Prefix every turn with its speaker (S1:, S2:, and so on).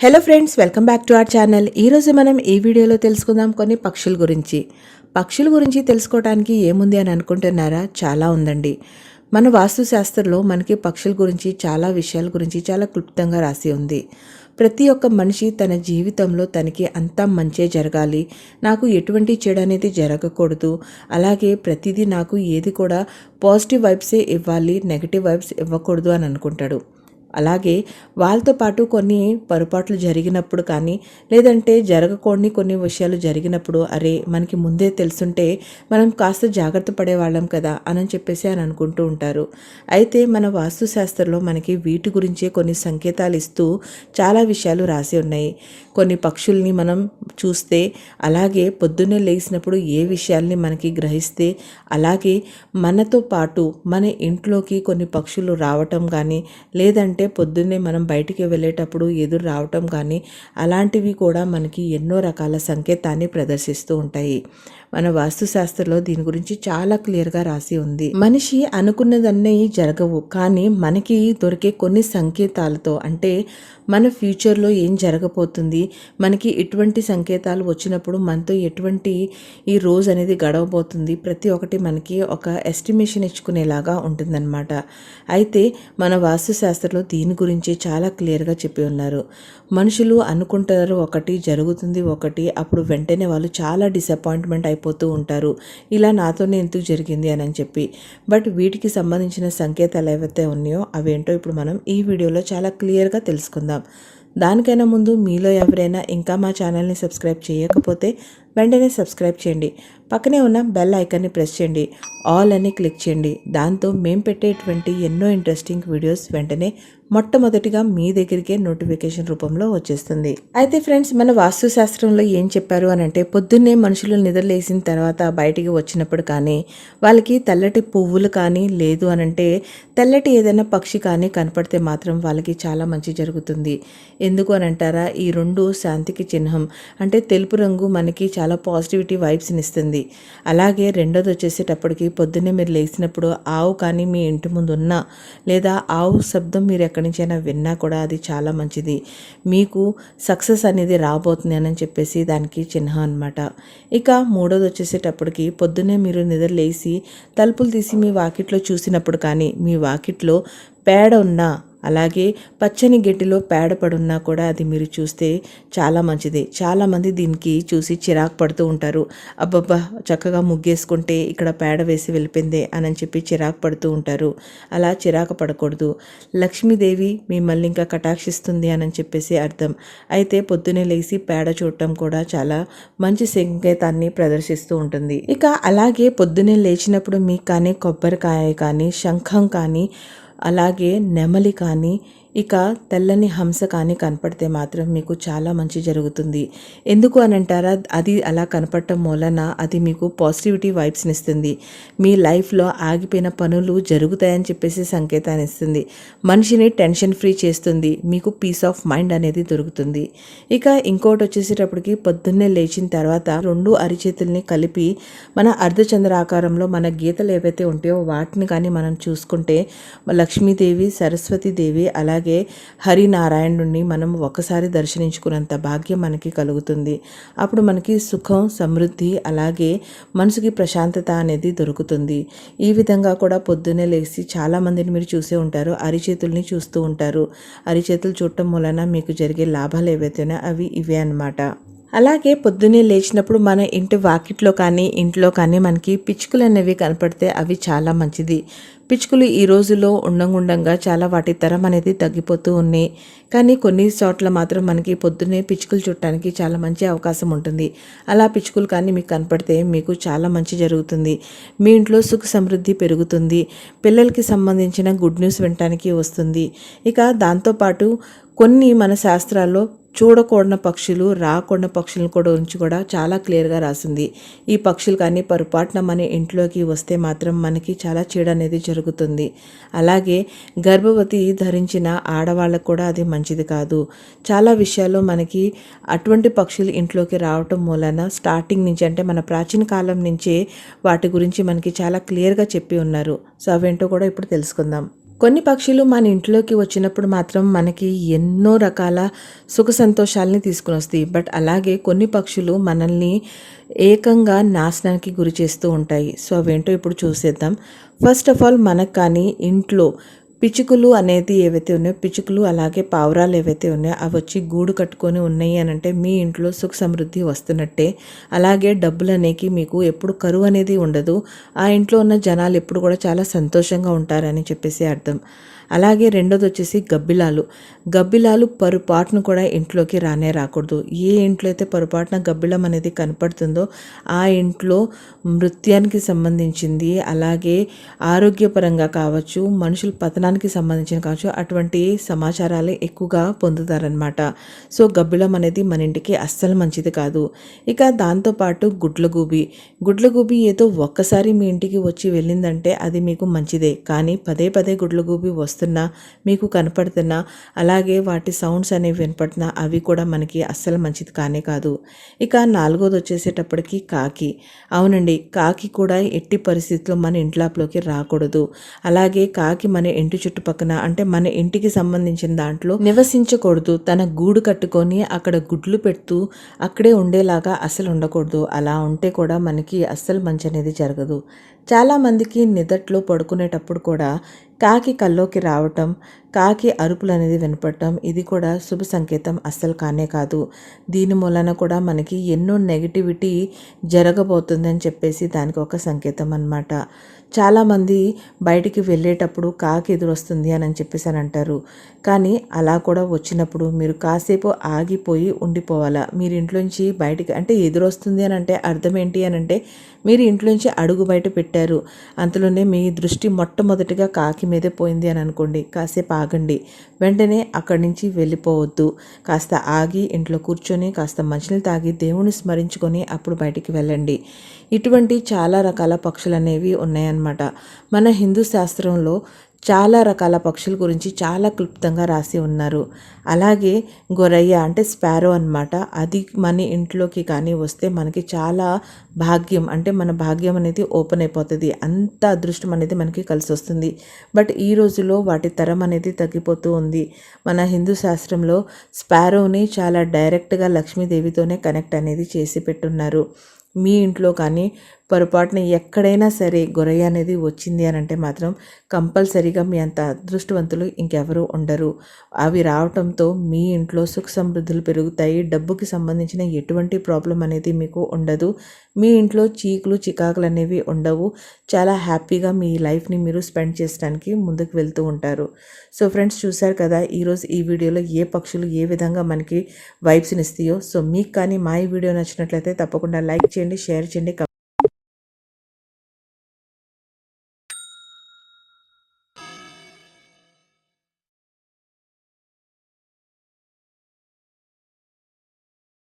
S1: Hello friends welcome back to our channel ఈరోజు మనం ఈ వీడియోలో తెలుసుకుందాం కొన్ని పక్షుల గురించి. పక్షుల గురించి తెలుసుకోవడానికి ఏముంది అని అనుకుంటున్నారా? చాలా ఉందండి. మన వాస్తుశాస్త్రంలో మనకి పక్షుల గురించి చాలా విషయాల గురించి చాలా క్లుప్తంగా రాసి ఉంది. ప్రతి ఒక్క మనిషి తన జీవితంలో తనకి అంతా మంచే జరగాలి. నాకు ఎటువంటి చెడు అనేది జరగకూడదు. అలాగే ప్రతిదీ నాకు ఏది కూడా పాజిటివ్ వైబ్సే ఇవ్వాలి నెగిటివ్ వైబ్స్ ఇవ్వకూడదు అని అనుకుంటాడు. అలాగే వాళ్ళతో పాటు కొన్ని పొరపాట్లు జరిగినప్పుడు కానీ లేదంటే జరగకూడని కొన్ని విషయాలు జరిగినప్పుడు అరే మనకి ముందే తెలుసుంటే మనం కాస్త జాగ్రత్త పడేవాళ్ళం కదా అని చెప్పేసి అని అనుకుంటూ ఉంటారు. అయితే మన వాస్తుశాస్త్రంలో మనకి వీటి గురించే కొన్ని సంకేతాలు ఇస్తూ చాలా విషయాలు రాసి ఉన్నాయి. కొన్ని పక్షుల్ని మనం చూస్తే అలాగే పొద్దున్నే లేచినప్పుడు ఏ విషయాల్ని మనకి గ్రహిస్తే అలాగే మనతో పాటు మన ఇంట్లోకి కొన్ని పక్షులు రావటం కానీ లేదంటే పొద్దున్నే మనం బయటికి వెళ్ళేటప్పుడు ఎదురు రావటం కానీ అలాంటివి కూడా మనకి ఎన్నో రకాల సంకేతాన్ని ప్రదర్శిస్తూ ఉంటాయి. మన వాస్తుశాస్త్రంలో దీని గురించి చాలా క్లియర్గా రాసి ఉంది. మనిషి అనుకున్నదన్నీ జరగవు కానీ మనకి దొరికే కొన్ని సంకేతాలతో అంటే మన ఫ్యూచర్లో ఏం జరగబోతుంది? మనకి ఎటువంటి సంకేతాలు వచ్చినప్పుడు మనతో ఎటువంటి ఈ రోజు అనేది గడవబోతుంది? ప్రతి ఒక్కటి మనకి ఒక ఎస్టిమేషన్ ఇచ్చుకునేలాగా ఉంటుందన్నమాట. అయితే మన వాస్తుశాస్త్రంలో దీని గురించి చాలా క్లియర్గా చెప్పి ఉన్నారు. మనుషులు అనుకుంటారు ఒకటి జరుగుతుంది ఒకటి అప్పుడు వెంటనే వాళ్ళు చాలా డిసప్పాయింట్మెంట్ అయిపోతూ ఉంటారు. ఇలా నాతోనే ఎందుకు జరిగింది అని చెప్పి. బట్ వీటికి సంబంధించిన సంకేతాలు ఏవైతే ఉన్నాయో అవేంటో ఇప్పుడు మనం ఈ వీడియోలో చాలా క్లియర్గా తెలుసుకుందాం. దానికైనా ముందు మీలో ఎవరైనా ఇంకా మా ఛానల్ని సబ్స్క్రైబ్ చేయకపోతే వెంటనే సబ్స్క్రైబ్ చేయండి. పక్కనే ఉన్న బెల్ ఐకాన్ని ప్రెస్ చేయండి. ఆల్ అని క్లిక్ చేయండి. దాంతో మేము పెట్టేటువంటి ఎన్నో ఇంట్రెస్టింగ్ వీడియోస్ వెంటనే మొట్టమొదటిగా మీ దగ్గరికే నోటిఫికేషన్ రూపంలో వచ్చేస్తుంది. అయితే ఫ్రెండ్స్ మన వాస్తుశాస్త్రంలో ఏం చెప్పారు అని అంటే పొద్దున్నే మనుషులు నిద్రలేసిన తర్వాత బయటికి వచ్చినప్పుడు కానీ వాళ్ళకి తెల్లటి పువ్వులు కానీ లేదు అనంటే తెల్లటి ఏదైనా పక్షి కానీ కనపడితే మాత్రం వాళ్ళకి చాలా మంచి జరుగుతుంది. ఎందుకు అని అంటారా? ఈ రెండు శాంతికి చిహ్నం. అంటే తెలుపు రంగు మనకి చాలా చాలా పాజిటివిటీ వైబ్స్ని ఇస్తుంది అలాగే రెండోది వచ్చేసేటప్పటికి పొద్దున్నే మీరు లేచినప్పుడు ఆవు కానీ మీ ఇంటి ముందు ఉన్నా లేదా ఆవు శబ్దం మీరు ఎక్కడి నుంచైనా విన్నా కూడా అది చాలా మంచిది. మీకు సక్సెస్ అనేది రాబోతుంది అని చెప్పేసి దానికి చిహ్నం అనమాట ఇక మూడోది వచ్చేసేటప్పటికి పొద్దున్నే మీరు నిద్ర లేచి తలుపులు తీసి మీ వాకిట్లో చూసినప్పుడు కానీ మీ వాకిట్లో పేడ ఉన్నా అలాగే పచ్చని గడ్డిలో పేడ పడున్నా కూడా అది మీరు చూస్తే చాలా మంచిది. చాలామంది దీనికి చూసి చిరాకు పడుతూ ఉంటారు. అబ్బబ్బా చక్కగా ముగ్గేసుకుంటే ఇక్కడ పేడ వేసి వెళ్ళిపోయిందే అని చెప్పి చిరాకు పడుతూ ఉంటారు. అలా చిరాకు పడకూడదు. లక్ష్మీదేవి మిమ్మల్ని ఇంకా కటాక్షిస్తుంది అని చెప్పేసి అర్థం. అయితే పొద్దునే లేచి పేడ చూడటం కూడా చాలా మంచి సంకేతాన్ని ప్రదర్శిస్తూ ఉంటుంది. ఇక అలాగే పొద్దునే లేచినప్పుడు మీకు కానీ కొబ్బరికాయ కానీ శంఖం కానీ అలాగే నెమలి కానీ ఇక తెల్లని హంస కానీ కనపడితే మాత్రం మీకు చాలా మంచి జరుగుతుంది. ఎందుకు అని అంటారా? అది అలా కనపడటం మూలన అది మీకు పాజిటివిటీ వైబ్స్ని ఇస్తుంది. మీ లైఫ్లో ఆగిపోయిన పనులు జరుగుతాయని చెప్పేసి సంకేతాన్ని ఇస్తుంది. మనిషిని టెన్షన్ ఫ్రీ చేస్తుంది. మీకు పీస్ ఆఫ్ మైండ్ అనేది దొరుకుతుంది. ఇక ఇంకోటి వచ్చేసేటప్పటికి పొద్దున్నే లేచిన తర్వాత రెండు అరిచేతుల్ని కలిపి మన అర్ధచంద్ర ఆకారంలో మన గీతలు ఏవైతే ఉంటాయో వాటిని కానీ మనం చూసుకుంటే లక్ష్మీదేవి సరస్వతీదేవి అలాగే అలాగే హరినారాయణుడిని మనం ఒకసారి దర్శించుకున్నంత భాగ్యం మనకి కలుగుతుంది. అప్పుడు మనకి సుఖం సమృద్ధి అలాగే మనసుకి ప్రశాంతత అనేది దొరుకుతుంది. ఈ విధంగా కూడా పొద్దున్నే లేచి చాలామందిని మీరు చూసే ఉంటారు అరిచేతుల్ని చూస్తూ ఉంటారు. అరిచేతులు చూడటం వలన మీకు జరిగే లాభాలు ఏవైతేనో అవి ఇవే అన్నమాట. అలాగే పొద్దున్నే లేచినప్పుడు మన ఇంటి వాకిట్లో కానీ ఇంట్లో కానీ మనకి పిచ్చుకలు అనేవి కనపడితే అవి చాలా మంచిది. పిచ్చుకలు ఈ రోజుల్లో ఉండంగుండంగా చాలా వాటి తరం అనేది తగ్గిపోతూ ఉన్నాయి. కానీ కొన్ని చోట్ల మాత్రం మనకి పొద్దున్నే పిచ్చుకలు చుట్టడానికి చాలా మంచి అవకాశం ఉంటుంది. అలా పిచ్చుకలు కానీ మీకు కనపడితే మీకు చాలా మంచి జరుగుతుంది. మీ ఇంట్లో సుఖ సమృద్ధి పెరుగుతుంది. పిల్లలకి సంబంధించిన గుడ్ న్యూస్ వినటానికి వస్తుంది. ఇక దాంతోపాటు కొన్ని మన శాస్త్రాల్లో చూడకూడన పక్షులు రాకూడన పక్షులను కూడా ఉంచి కూడా చాలా క్లియర్గా రాసింది. ఈ పక్షులు కానీ పొరపాటున మన ఇంట్లోకి వస్తే మాత్రం మనకి చాలా చీడ అనేది జరుగుతుంది. అలాగే గర్భవతి ధరించిన ఆడవాళ్ళకు కూడా అది మంచిది కాదు. చాలా విషయాల్లో మనకి అటువంటి పక్షులు ఇంట్లోకి రావటం మూలన స్టార్టింగ్ నుంచి అంటే మన ప్రాచీన కాలం నుంచే వాటి గురించి మనకి చాలా క్లియర్గా చెప్పి ఉన్నారు. సో అవేంటో కూడా ఇప్పుడు తెలుసుకుందాం. కొన్ని పక్షులు మన ఇంట్లోకి వచ్చినప్పుడు మాత్రం మనకి ఎన్నో రకాల సుఖ సంతోషాలని తీసుకుని వస్తాయి. బట్ అలాగే కొన్ని పక్షులు మనల్ని ఏకంగా నాశనానికి గురి చేస్తూ ఉంటాయి. సో అవేంటో ఇప్పుడు చూసేద్దాం. ఫస్ట్ ఆఫ్ ఆల్ మనకు కానీ ఇంట్లో పిచుకులు అనేది ఏవైతే ఉన్నాయో పిచుకులు అలాగే పావురాలు ఏవైతే ఉన్నాయో అవి వచ్చి గూడు కట్టుకొని ఉన్నాయి అని అంటే మీ ఇంట్లో సుఖ సమృద్ధి వస్తున్నట్టే. అలాగే డబ్బులు అనేకి మీకు ఎప్పుడు కరువు అనేది ఉండదు. ఆ ఇంట్లో ఉన్న జనాలు ఎప్పుడు కూడా చాలా సంతోషంగా ఉంటారని చెప్పేసి అర్థం. అలాగే రెండోది వచ్చేసి గబ్బిలాలు. గబ్బిలాలు పొరపాటును కూడా ఇంట్లోకి రానే రాకూడదు. ఏ ఇంట్లో అయితే పొరపాటున గబ్బిలం అనేది కనపడుతుందో ఆ ఇంట్లో నృత్యానికి సంబంధించింది అలాగే ఆరోగ్యపరంగా కావచ్చు మనుషుల పతనానికి సంబంధించిన కావచ్చు అటువంటి సమాచారాలు ఎక్కువగా పొందుతారనమాట సో గబ్బిలం అనేది మన ఇంటికి అస్సలు మంచిది కాదు. ఇక దాంతోపాటు గుడ్లగూబి. గుడ్లగూబి ఏదో ఒక్కసారి మీ ఇంటికి వచ్చి వెళ్ళిందంటే అది మీకు మంచిదే. కానీ పదే పదే గుడ్లగూబి వస్తున్నా మీకు కనపడుతున్నా అలాగే వాటి సౌండ్స్ అనేవి వినపడుతున్నా అవి కూడా మనకి అస్సలు మంచిది కానే కాదు. ఇక నాలుగోది వచ్చేసేటప్పటికి కాకి. అవునండి కాకి కూడా ఎట్టి పరిస్థితుల్లో మన ఇంట్లోకి రాకూడదు. అలాగే కాకి మన ఇంటి చుట్టుపక్కన అంటే మన ఇంటికి సంబంధించిన దాంట్లో నివసించకూడదు. తన గూడు కట్టుకొని అక్కడ గుడ్లు పెడుతూ అక్కడే ఉండేలాగా అస్సలు ఉండకూడదు. అలా ఉంటే కూడా మనకి అస్సలు మంచి అనేది జరగదు. చాలామందికి నిదట్లో పడుకునేటప్పుడు కూడా కాకి కల్లోకి రావటం కాకి అరుపులు అనేది వినపడటం ఇది కూడా శుభ సంకేతం అస్సలు కానే కాదు. దీని మూలన కూడా మనకి ఎన్నో నెగిటివిటీ జరగబోతుందని చెప్పేసి దానికి ఒక సంకేతం అన్నమాట. చాలామంది బయటికి వెళ్ళేటప్పుడు కాకి ఎదురొస్తుంది అని అని చెప్పేసి అని అంటారు. కానీ అలా కూడా వచ్చినప్పుడు మీరు కాసేపు ఆగిపోయి ఉండిపోవాలా? మీరు ఇంట్లోంచి బయటికి అంటే ఎదురొస్తుంది అని అంటే అర్థం ఏంటి అని అంటే మీరు ఇంట్లోంచి అడుగు బయట పెట్టారు. అంతలోనే మీ దృష్టి మొట్టమొదటిగా కాకి మీదే పోయింది అని అనుకోండి. కాసేపు ఆగండి. వెంటనే అక్కడి నుంచి వెళ్ళిపోవద్దు. కాస్త ఆగి ఇంట్లో కూర్చొని కాస్త మంచినీళ్ళు తాగి దేవుని స్మరించుకొని అప్పుడు బయటికి వెళ్ళండి. ఇటువంటి చాలా రకాల పక్షులు అనేవి ఉన్నాయన్నమాట. మన హిందూ శాస్త్రంలో చాలా రకాల పక్షుల గురించి చాలా క్లుప్తంగా రాసి ఉన్నారు. అలాగే గొరయ్య అంటే స్పారో అన్నమాట. అది మన ఇంట్లోకి కానీ వస్తే మనకి చాలా భాగ్యం అంటే మన భాగ్యం అనేది ఓపెన్ అయిపోతుంది. అంత అదృష్టం అనేది మనకి కలిసి వస్తుంది. బట్ ఈ రోజుల్లో వాటి తరం అనేది తగ్గిపోతూ ఉంది. మన హిందూ శాస్త్రంలో స్పారోని చాలా డైరెక్ట్గా లక్ష్మీదేవితోనే కనెక్ట్ అనేది చేసి పెట్టున్నారు. మీ ఇంట్లో కానీ పొరపాటున ఎక్కడైనా సరే గురయ్య అనేది వచ్చింది అని అంటే మాత్రం కంపల్సరీగా మీ అంత అదృష్టవంతులు ఇంకెవరూ ఉండరు. అవి రావటంతో మీ ఇంట్లో సుఖ సమృద్ధులు పెరుగుతాయి. డబ్బుకి సంబంధించిన ఎటువంటి ప్రాబ్లం అనేది మీకు ఉండదు. మీ ఇంట్లో చీకులు చికాకులు అనేవి ఉండవు. చాలా హ్యాపీగా మీ లైఫ్ని మీరు స్పెండ్ చేయడానికి ముందుకు వెళ్తూ ఉంటారు. సో ఫ్రెండ్స్ చూశారు కదా ఈరోజు ఈ వీడియోలో ఏ పక్షులు ఏ విధంగా మనకి వైబ్స్ని ఇస్తాయో. సో మీకు కానీ మా ఈ వీడియో నచ్చినట్లయితే తప్పకుండా లైక్ చేయండి షేర్ చేయండి